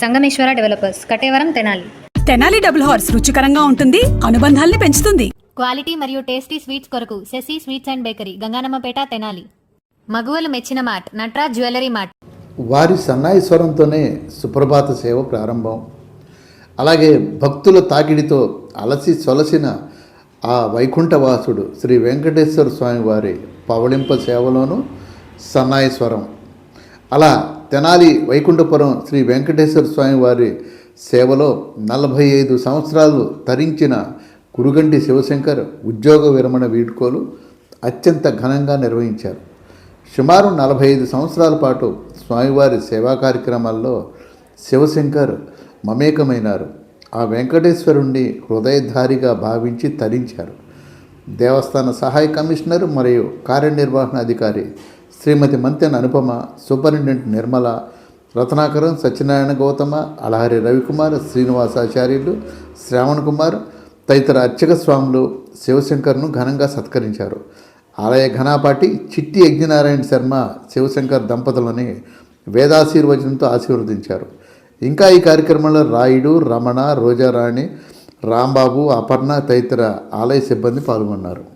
Sangameswara developers Katevaram Tenali. Tenali double horse రుచికరంగా ఉంటుంది అనుబంధాల్ని పెంచుతుంది. క్వాలిటీ మరియు టేస్టీ స్వీట్స్ కొరకు Sasi sweets and bakery Ganganammapeta Tenali. మగువలు మెచ్చిన మార్ట్ నట్రాజ్ జ్యువెలరీ మార్ట్ వారి సన్నాయి స్వరంతోనే సుప్రభాత సేవ ప్రారంభం. అలాగే భక్తుల తాకిడితో అలసి సొలసిన ఆ వైకుంఠవాసుడు శ్రీ వెంకటేశ్వర స్వామి వారి పవళింప సేవలోను సన్నాయి స్వరం అలా తెనాలి వైకుంఠపురం శ్రీ వెంకటేశ్వర స్వామి వారి సేవలో నలభై ఐదు సంవత్సరాలు తరించిన కురుగంటి శివశంకర్ ఉద్యోగ విరమణ వీడ్కోలు అత్యంత ఘనంగా నిర్వహించారు. సుమారు నలభై ఐదు సంవత్సరాల పాటు స్వామివారి సేవా కార్యక్రమాల్లో శివశంకర్ మమేకమైనారు. ఆ వెంకటేశ్వరుణ్ణి హృదయధారిగా భావించి తరించారు. దేవస్థాన సహాయ కమిషనర్ మరియు కార్యనిర్వహణ అధికారి శ్రీమతి మంతెన అనుపమ సూపరింటెండెంట్ నిర్మల రత్నాకరం సత్యనారాయణ గౌతమ అలహరి రవికుమార్ శ్రీనివాసాచార్యులు శ్రావణ్ కుమార్ తదితర అర్చక స్వాములు శివశంకర్ను ఘనంగా సత్కరించారు. ఆలయ ఘనాపాటి చిట్టి యజ్ఞనారాయణ శర్మ శివశంకర్ దంపతులని వేదాశీర్వచనంతో ఆశీర్వదించారు. ఇంకా ఈ కార్యక్రమంలో రాయుడు రమణ రోజారాణి రాంబాబు అపర్ణ తదితర ఆలయ సిబ్బంది పాల్గొన్నారు.